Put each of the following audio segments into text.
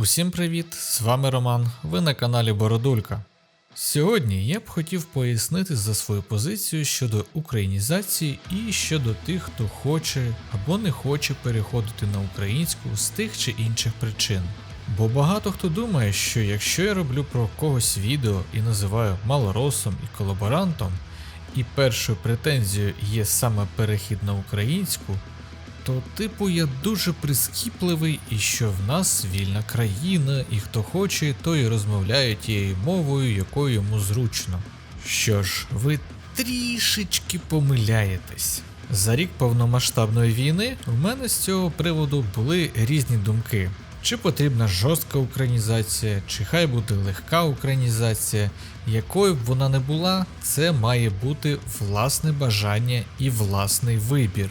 Усім привіт! З вами Роман, ви на каналі Бородулька. Сьогодні я б хотів пояснити за свою позицію щодо українізації і щодо тих, хто хоче або не хоче переходити на українську з тих чи інших причин. Бо багато хто думає, що якщо я роблю про когось відео і називаю малоросом і колаборантом, і першою претензією є саме перехід на українську, то, типу, я дуже прискіпливий і що в нас вільна країна, і хто хоче, той розмовляє тією мовою, якою йому зручно. Що ж, ви трішечки помиляєтесь. За рік повномасштабної війни у мене з цього приводу були різні думки. Чи потрібна жорстка українізація, чи хай буде легка українізація, якою б вона не була, це має бути власне бажання і власний вибір.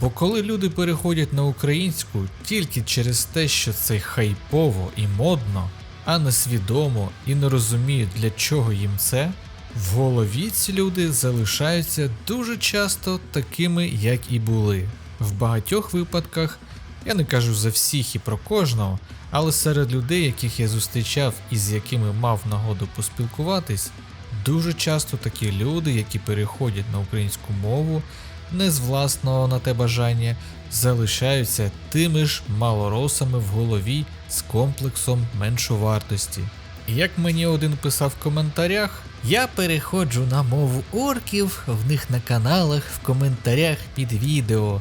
Бо коли люди переходять на українську тільки через те, що це хайпово і модно, а не свідомо і не розуміють для чого їм це, в голові ці люди залишаються дуже часто такими, як і були. В багатьох випадках, я не кажу за всіх і про кожного, але серед людей, яких я зустрічав і з якими мав нагоду поспілкуватись, дуже часто такі люди, які переходять на українську мову, не з власного на те бажання, залишаються тими ж малоросами в голові з комплексом меншовартості. Як мені один писав в коментарях, я переходжу на мову орків в них на каналах в коментарях під відео,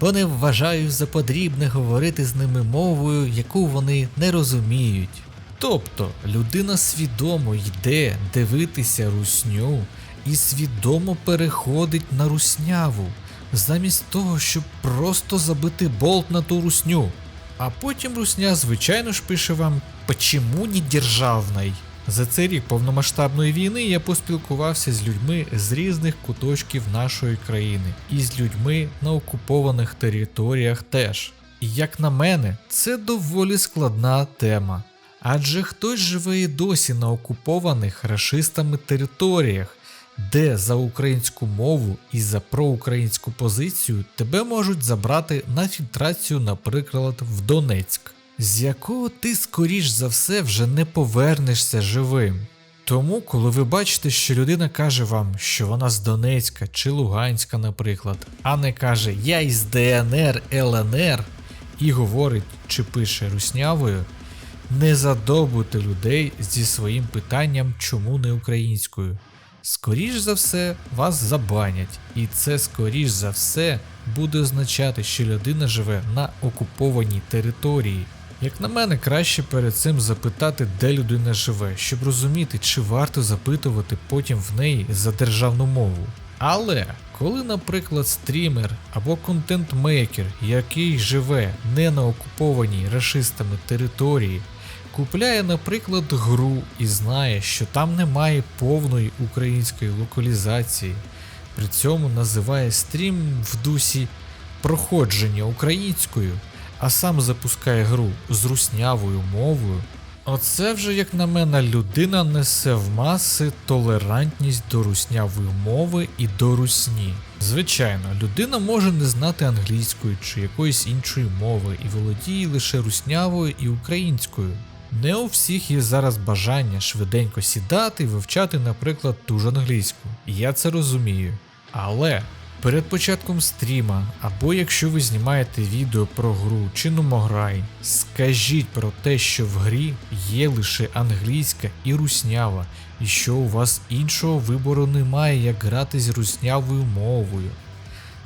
бо не вважаю за потрібне говорити з ними мовою, яку вони не розуміють. Тобто людина свідомо йде дивитися русню і свідомо переходить на русняву, замість того, щоб просто забити болт на ту русню. А потім русня, звичайно ж, пише вам «Почему не державний?». За цей рік повномасштабної війни я поспілкувався з людьми з різних куточків нашої країни і з людьми на окупованих територіях теж. І як на мене, це доволі складна тема. Адже хтось живе і досі на окупованих рашистами територіях, де за українську мову і за проукраїнську позицію тебе можуть забрати на фільтрацію, наприклад, в Донецьк, з якого ти скоріш за все вже не повернешся живим. Тому, коли ви бачите, що людина каже вам, що вона з Донецька чи Луганська, наприклад, а не каже Я із ДНР, ЛНР і говорить чи пише руснявою, не задобуйте людей зі своїм питанням, чому не українською. Скоріш за все, вас забанять, і це скоріш за все буде означати, що людина живе на окупованій території. Як на мене, краще перед цим запитати, де людина живе, щоб розуміти, чи варто запитувати потім в неї за державну мову. Але коли, наприклад, стрімер або контент-мейкер, який живе не на окупованій рашистами території, купляє, наприклад, гру і знає, що там немає повної української локалізації, при цьому називає стрім в дусі проходження українською, а сам запускає гру з руснявою мовою. Оце вже, як на мене, людина несе в маси толерантність до руснявої мови і до русні. Звичайно, людина може не знати англійської чи якоїсь іншої мови і володіє лише руснявою і українською. Не у всіх є зараз бажання швиденько сідати і вивчати, наприклад, ту ж англійську. Я це розумію. Але перед початком стріма, або якщо ви знімаєте відео про гру чи номограй, скажіть про те, що в грі є лише англійська і руснява, і що у вас іншого вибору немає, як грати з руснявою мовою.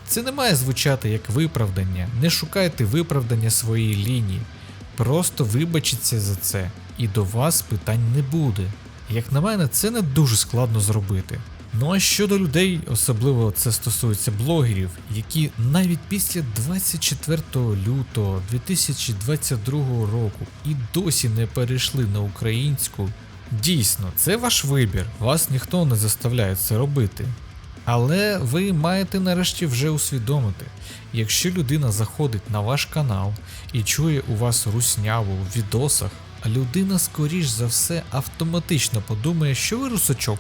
Це не має звучати як виправдання, не шукайте виправдання своєї лінії. Просто вибачіться за це, і до вас питань не буде. Як на мене, це не дуже складно зробити. Ну а щодо людей, особливо це стосується блогерів, які навіть після 24 лютого 2022 року і досі не перейшли на українську, дійсно, це ваш вибір, вас ніхто не заставляє це робити. Але ви маєте нарешті вже усвідомити, якщо людина заходить на ваш канал і чує у вас русняву в відосах, людина скоріш за все автоматично подумає, що ви русачок,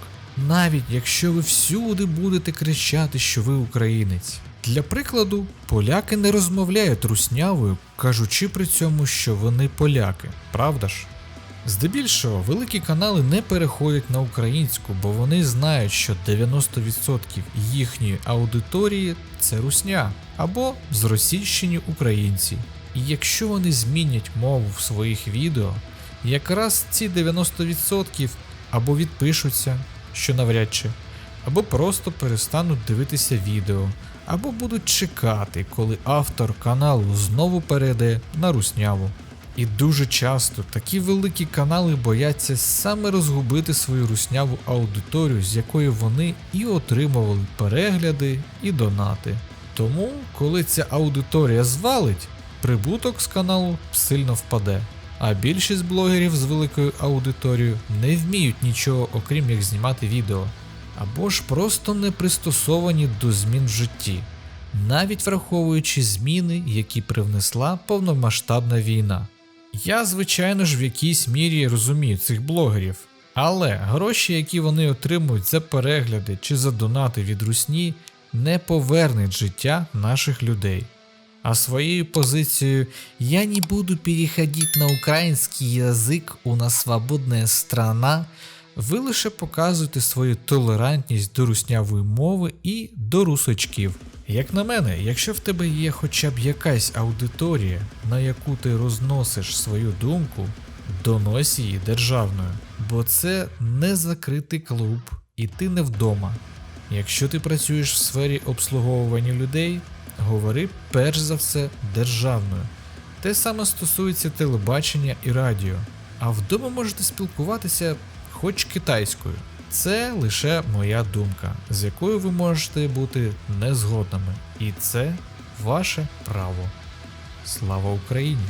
навіть якщо ви всюди будете кричати, що ви українець. Для прикладу, поляки не розмовляють руснявою, кажучи при цьому, що вони поляки, правда ж? Здебільшого великі канали не переходять на українську, бо вони знають, що 90% їхньої аудиторії це русня або зросійщені українці. І якщо вони змінять мову в своїх відео, якраз ці 90% або відпишуться, що навряд чи, або просто перестануть дивитися відео, або будуть чекати, коли автор каналу знову перейде на русняву. І дуже часто такі великі канали бояться саме розгубити свою русняву аудиторію, з якої вони і отримували перегляди і донати. Тому, коли ця аудиторія звалить, прибуток з каналу сильно впаде. А більшість блогерів з великою аудиторією не вміють нічого окрім як знімати відео, або ж просто не пристосовані до змін в житті, навіть враховуючи зміни, які привнесла повномасштабна війна. Я, звичайно ж, в якійсь мірі розумію цих блогерів, але гроші, які вони отримують за перегляди чи за донати від русні, не повернуть життя наших людей. А своєю позицією «я не буду переходить на український язик, у нас свободна страна, ви лише показуєте свою толерантність до руснявої мови і до русочків. Як на мене, якщо в тебе є хоча б якась аудиторія, на яку ти розносиш свою думку, донось її державною, бо це не закритий клуб, і ти не вдома. Якщо ти працюєш в сфері обслуговування людей, говори перш за все державною. Те саме стосується телебачення і радіо. А вдома можете спілкуватися хоч китайською. Це лише моя думка, з якою ви можете бути незгодними. І це ваше право. Слава Україні!